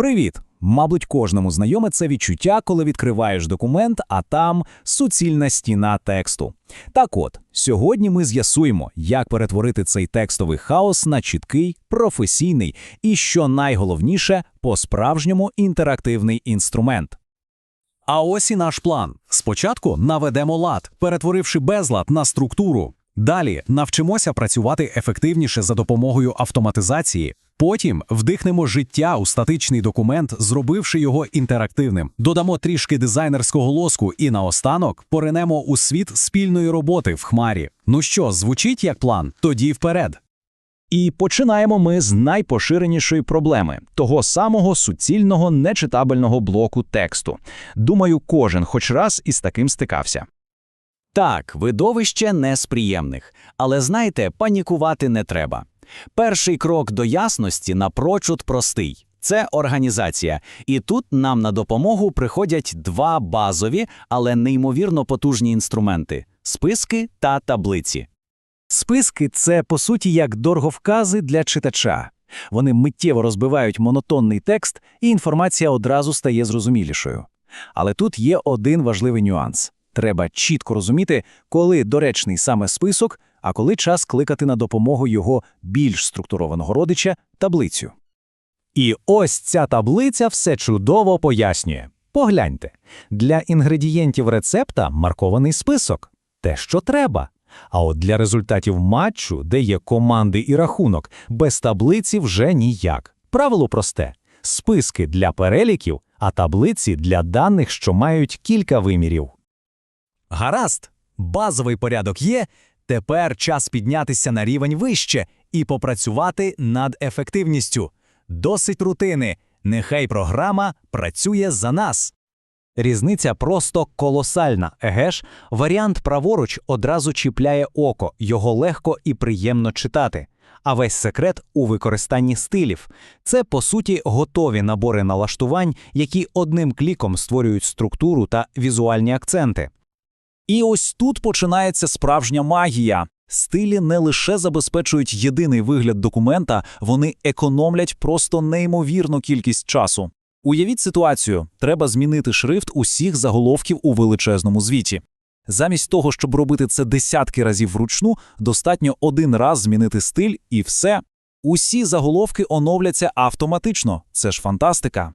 Привіт! Мабуть, кожному знайоме це відчуття, коли відкриваєш документ, а там суцільна стіна тексту. Так от, сьогодні ми з'ясуємо, як перетворити цей текстовий хаос на чіткий, професійний і, що найголовніше, по-справжньому інтерактивний інструмент. А ось і наш план. Спочатку наведемо лад, перетворивши безлад на структуру. Далі навчимося працювати ефективніше за допомогою автоматизації. Потім вдихнемо життя у статичний документ, зробивши його інтерактивним. Додамо трішки дизайнерського лоску і наостанок поринемо у світ спільної роботи в хмарі. Ну що, звучить як план? Тоді вперед. І починаємо ми з найпоширенішої проблеми того самого суцільного нечитабельного блоку тексту. Думаю, кожен хоч раз із таким стикався. Так, видовище не з приємних, але знаєте, панікувати не треба. Перший крок до ясності напрочуд простий це організація. І тут нам на допомогу приходять два базові, але неймовірно потужні інструменти списки та таблиці. Списки це по суті як дороговкази для читача. Вони миттєво розбивають монотонний текст, і інформація одразу стає зрозумілішою. Але тут є один важливий нюанс: треба чітко розуміти, коли доречний саме список, а коли час кликати на допомогу його більш структурованого родича таблицю. І ось ця таблиця все чудово пояснює. Погляньте, для інгредієнтів рецепта маркований список те, що треба. А от для результатів матчу, де є команди і рахунок, без таблиці вже ніяк. Правило просте: списки для переліків, а таблиці для даних, що мають кілька вимірів. Гаразд, базовий порядок є. Тепер час піднятися на рівень вище і попрацювати над ефективністю. Досить рутини. Нехай програма працює за нас. Різниця просто колосальна. Еге ж, варіант праворуч одразу чіпляє око, його легко і приємно читати. А весь секрет у використанні стилів. Це, по суті, готові набори налаштувань, які одним кліком створюють структуру та візуальні акценти. І ось тут починається справжня магія. Стилі не лише забезпечують єдиний вигляд документа, вони економлять просто неймовірну кількість часу. Уявіть ситуацію: треба змінити шрифт усіх заголовків у величезному звіті. Замість того, щоб робити це десятки разів вручну, достатньо один раз змінити стиль і все. Усі заголовки оновляться автоматично. Це ж фантастика.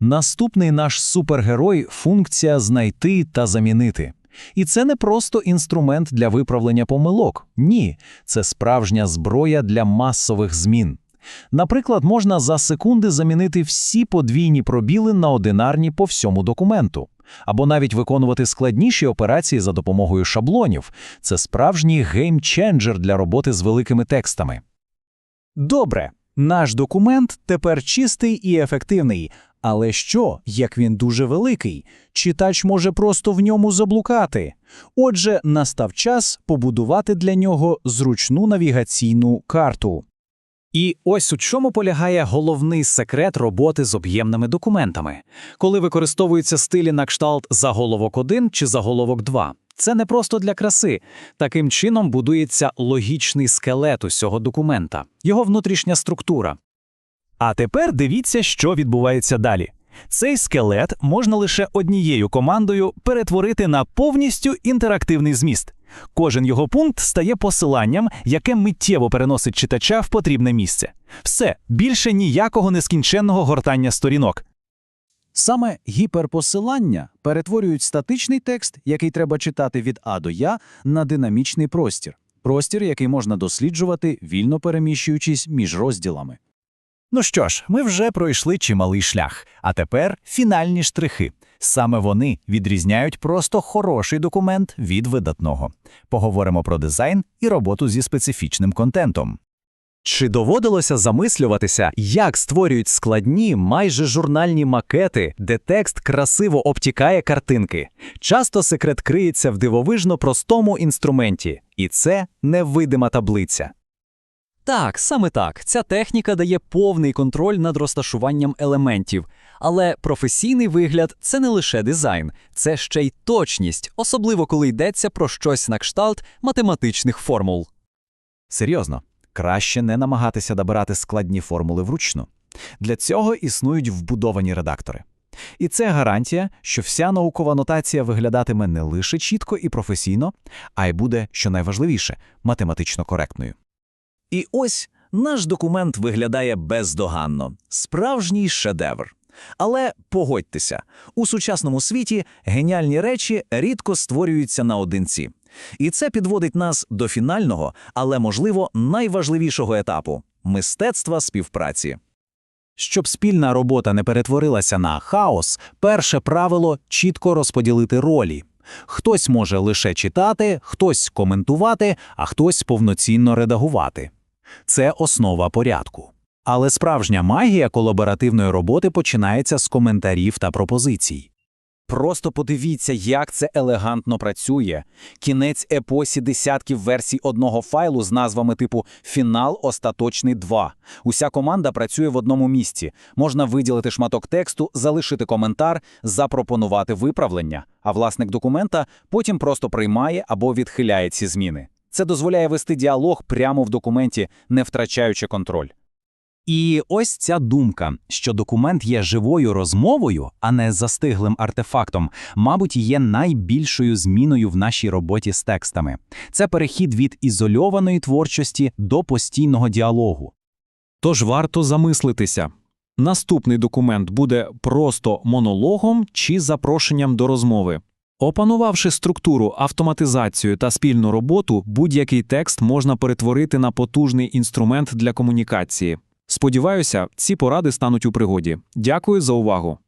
Наступний наш супергерой функція знайти та замінити. І це не просто інструмент для виправлення помилок. Ні, це справжня зброя для масових змін. Наприклад, можна за секунди замінити всі подвійні пробіли на одинарні по всьому документу, або навіть виконувати складніші операції за допомогою шаблонів. Це справжній геймченджер для роботи з великими текстами. Добре, наш документ тепер чистий і ефективний. Але що, як він дуже великий? Читач може просто в ньому заблукати. Отже, настав час побудувати для нього зручну навігаційну карту. І ось у чому полягає головний секрет роботи з об'ємними документами. Коли використовуються стилі на кшталт заголовок 1 чи заголовок 2. Це не просто для краси. Таким чином будується логічний скелет усього документа, його внутрішня структура. А тепер дивіться, що відбувається далі. Цей скелет можна лише однією командою перетворити на повністю інтерактивний зміст. Кожен його пункт стає посиланням, яке миттєво переносить читача в потрібне місце. Все більше ніякого нескінченного гортання сторінок. Саме гіперпосилання перетворюють статичний текст, який треба читати від А до Я, на динамічний простір. Простір, який можна досліджувати, вільно переміщуючись між розділами. Ну що ж, ми вже пройшли чималий шлях, а тепер фінальні штрихи. Саме вони відрізняють просто хороший документ від видатного. Поговоримо про дизайн і роботу зі специфічним контентом. Чи доводилося замислюватися, як створюють складні, майже журнальні макети, де текст красиво обтікає картинки? Часто секрет криється в дивовижно простому інструменті, і це невидима таблиця. Так, саме так. Ця техніка дає повний контроль над розташуванням елементів. Але професійний вигляд це не лише дизайн, це ще й точність, особливо коли йдеться про щось на кшталт математичних формул. Серйозно, краще не намагатися добирати складні формули вручну. Для цього існують вбудовані редактори. І це гарантія, що вся наукова нотація виглядатиме не лише чітко і професійно, а й буде, що найважливіше, математично коректною. І ось наш документ виглядає бездоганно, справжній шедевр. Але погодьтеся, у сучасному світі геніальні речі рідко створюються наодинці. І це підводить нас до фінального, але, можливо, найважливішого етапу мистецтва співпраці. Щоб спільна робота не перетворилася на хаос, перше правило чітко розподілити ролі. Хтось може лише читати, хтось коментувати, а хтось повноцінно редагувати. Це основа порядку. Але справжня магія колаборативної роботи починається з коментарів та пропозицій. Просто подивіться, як це елегантно працює. Кінець епосі десятків версій одного файлу з назвами типу «Фінал остаточний 2». Уся команда працює в одному місці. Можна виділити шматок тексту, залишити коментар, запропонувати виправлення, а власник документа потім просто приймає або відхиляє ці зміни. Це дозволяє вести діалог прямо в документі, не втрачаючи контроль. І ось ця думка, що документ є живою розмовою, а не застиглим артефактом, мабуть, є найбільшою зміною в нашій роботі з текстами. Це перехід від ізольованої творчості до постійного діалогу. Тож варто замислитися. Наступний документ буде просто монологом чи запрошенням до розмови. Опанувавши структуру, автоматизацію та спільну роботу, будь-який текст можна перетворити на потужний інструмент для комунікації. Сподіваюся, ці поради стануть у пригоді. Дякую за увагу.